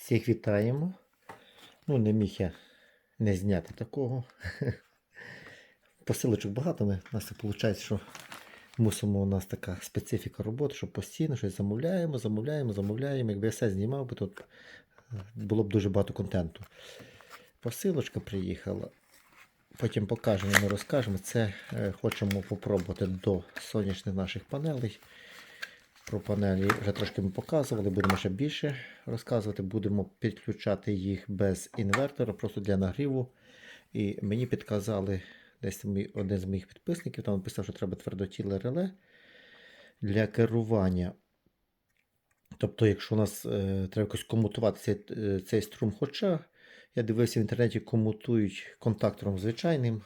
Всіх вітаємо. Ну, не міг я не зняти такого. Посилочок багато. Ми, у нас виходить, що мусимо, у нас така специфіка роботи, що постійно щось замовляємо, замовляємо, замовляємо. Якби я все знімав, би тут е, було б дуже багато контенту. Посилочка приїхала. Потім покажемо, ми розкажемо. Це е, хочемо попробувати до сонячних наших панелей. Про панелі вже трошки ми показували, будемо ще більше розказувати. Будемо підключати їх без інвертора, просто для нагріву. І мені підказали десь один з моїх підписників, там написав, що треба твердотіле реле для керування. Тобто, якщо у нас е, треба якось комутувати цей, е, цей струм, хоча я дивився в інтернеті, комутують контактором звичайним.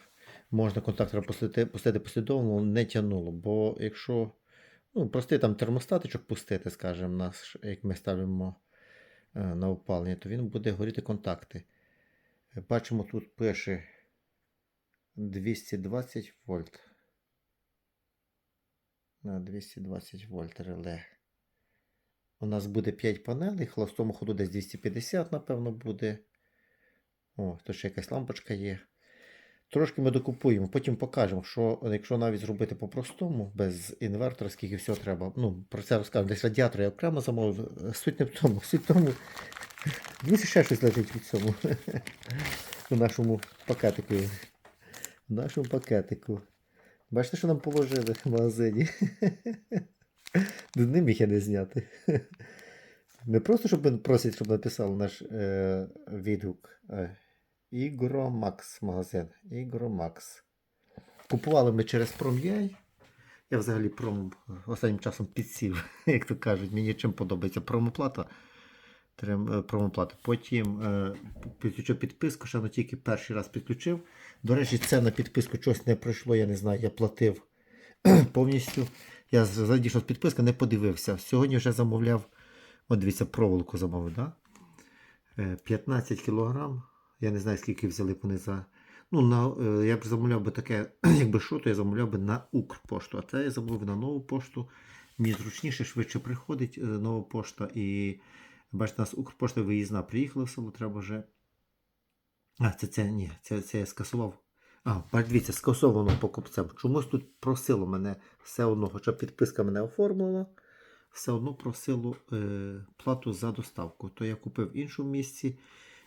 Можна контактором пустити послідовно, не тягнуло. Бо якщо ну, простий там термостатичок пустити, скажімо, наш, як ми ставимо е, на опалення, то він буде горіти контакти. Е, Бачимо, тут пише 220 вольт. На 220 вольт реле. У нас буде 5 панелей, холостому ходу десь 250, напевно, буде. О, то ще якась лампочка є. Трошки ми докупуємо, потім покажемо, що якщо навіть зробити по-простому, без інвертора, скільки всього треба. Ну, про це розкажемо. Десь радіатор я окремо замовив. Суть не в тому, суть в тому. Дивіться, ще щось лежить від цьому. У нашому пакетику. В нашому пакетику. Бачите, що нам положили в магазині? Не міг я не зняти. Не просто, щоб просять, щоб написали наш е, відгук. Е, Ігромакс магазин. Ігромакс. Купували ми через Пром'яй. Я взагалі пром останнім часом підсів, як то кажуть. Мені чим подобається промоплата. Е, Промоплата. Потім е, підключив підписку, ще ну, тільки перший раз підключив. До речі, це на підписку щось не пройшло, я не знаю, я платив повністю. Я задійшов з підписка, не подивився. Сьогодні вже замовляв, от дивіться, проволоку замовив, да? Е, 15 кілограм. Я не знаю, скільки взяли вони за. Ну, на, е, я б замовляв би таке, якби що, то я замовляв би на Укрпошту. А це я замовив на нову пошту. Мені зручніше, швидше приходить е, нова пошта. І бачите, у нас Укрпошта виїзна приїхала в село, треба вже. А, це це ні, це, це я скасував. А, бач, дивіться, скасовано покупцям. Чомусь тут просило мене все одно, хоча підписка мене оформлена, все одно просило е, плату за доставку. То я купив в іншому місці.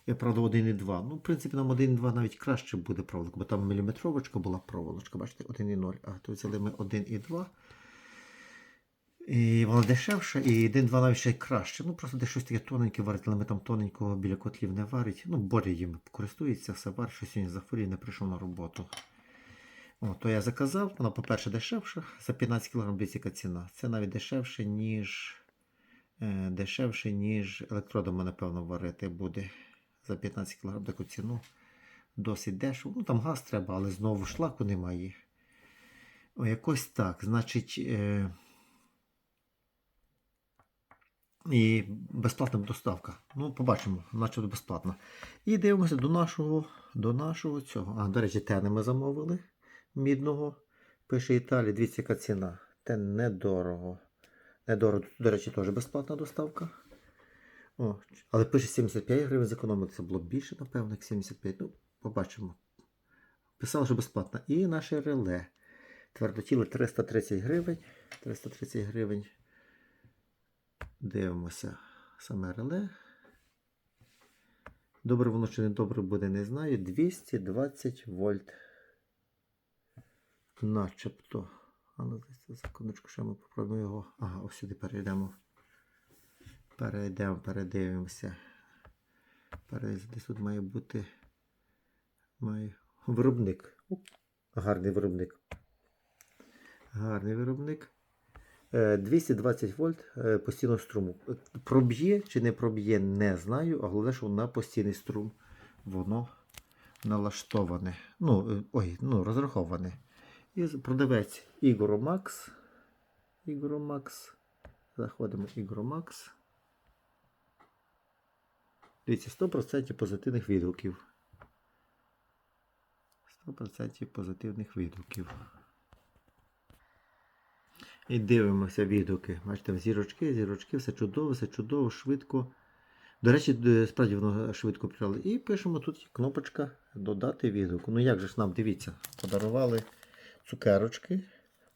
Я, правда, 1,2. Ну, в принципі, нам 1,2 навіть краще буде проволока, бо там міліметровочка була проволочка, бачите, 1,0. А тут взяли ми 1,2. І вона дешевша, і 1,2 навіть ще краще. Ну, просто десь щось таке тоненьке варить, але ми там тоненького біля котлів не варить. Ну, Боря їм користується, все варить, що сьогодні захворів, не прийшов на роботу. О, то я заказав, вона, по-перше, дешевша. За 15 кг яка ціна. Це навіть дешевше, ніж е, дешевше, ніж електродами, напевно, варити буде. За 15 кг таку ціну. Досить дешево. Ну там газ треба, але знову шлаку немає. О, якось так. Значить. Е... І безплатна доставка. Ну, побачимо, начебто безплатна. І дивимося до нашого до нашого цього. А, до речі, тени ми замовили мідного. Пише Італія, дивіться, яка ціна. Тен недорого. Недорого. До речі, теж безплатна доставка. О, але пише 75 гривень зекономити. Це було більше, напевно, як 75. Ну, побачимо. Писали, що безплатно. І наше реле. Твердотіле 330 гривень. 330 гривень. Дивимося саме реле. Добре воно чи не добре буде, не знаю. 220 вольт. Начебто. А ну, десь секундочку, ще ми попробуємо його. Ага, ось сюди перейдемо. Перейдемо, передивимося. Десь тут має бути має... виробник. Гарний виробник. Гарний виробник. Е, 220 вольт е, постійного струму. Е, Проб'є чи не проб'є, не знаю, а головне, що на постійний струм воно налаштоване. Ну, е, ой, ну, розраховане. І продавець Ігромакс. Ігромакс. Заходимо Ігромакс. Дивіться, 100% позитивних відгуків. 100% позитивних відгуків. І дивимося відгуки. Бачите, зірочки, зірочки, все чудово, все чудово, швидко. До речі, справді воно швидко прийняли. І пишемо тут кнопочка додати відгук. Ну як же ж нам, дивіться, подарували цукерочки.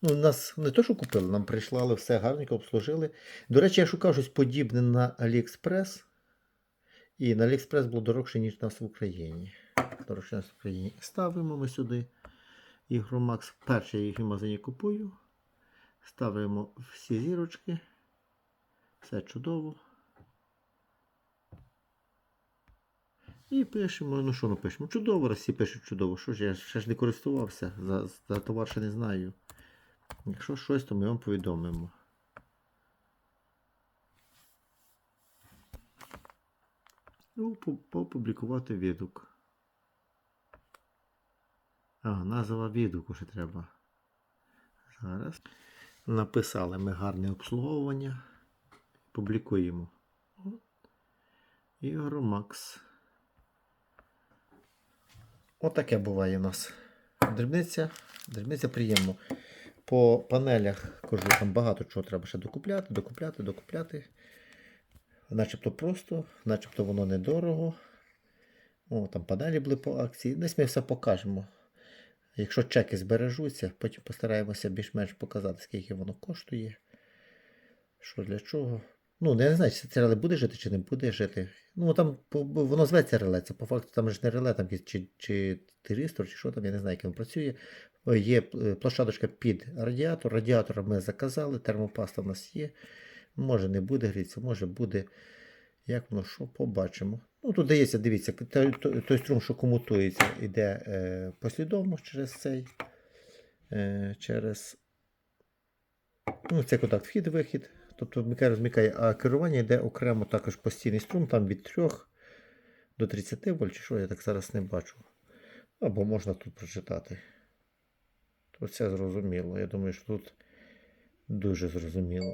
Ну, нас не то, що купили, нам прийшлали все гарненько, обслужили. До речі, я шукав щось подібне на AliExpress. І на AliExpress було дорожче, ніж нас в Україні. Дорожче ніж в Україні. Ставимо ми сюди Ігромакс. Перший я їх в магазині купую. Ставимо всі зірочки. Все чудово. І пишемо, ну що ми пишемо? Чудово, раз всі пишуть чудово. Що ж я ще ж не користувався, за, за товар ще не знаю. Якщо щось, то ми вам повідомимо. Ну, по- опублікувати відгук. А, назва відгуку ще треба. Зараз. Написали ми гарне обслуговування. Публікуємо. Ігор Макс. Отаке буває у нас. Дрібниця. Дрібниця приємно. По панелях кажу, там багато чого треба ще докупляти, докупляти, докупляти. Начебто просто, начебто воно недорого. О, там панелі були по акції. Десь ми все покажемо. Якщо чеки збережуться, потім постараємося більш-менш показати, скільки воно коштує. Що для чого. Ну, не знаю, чи це реле буде жити, чи не буде жити. Ну, там воно зветься реле. Це по факту там ж не реле, там чи, чи тиристор, чи що там, я не знаю, як він працює. Є е, площадочка під радіатор. Радіатор ми заказали, термопаста в нас є. Може не буде грітися, може буде. Як воно що, побачимо. Ну, тут дається, дивіться, той, струм, що комутується, йде е, послідовно через цей. Е, через ну, це контакт вхід-вихід. Тобто вмикає, розмикає, а керування йде окремо також постійний струм, там від 3 до 30 вольт, чи що, я так зараз не бачу. Або можна тут прочитати. Тут все зрозуміло. Я думаю, що тут дуже зрозуміло.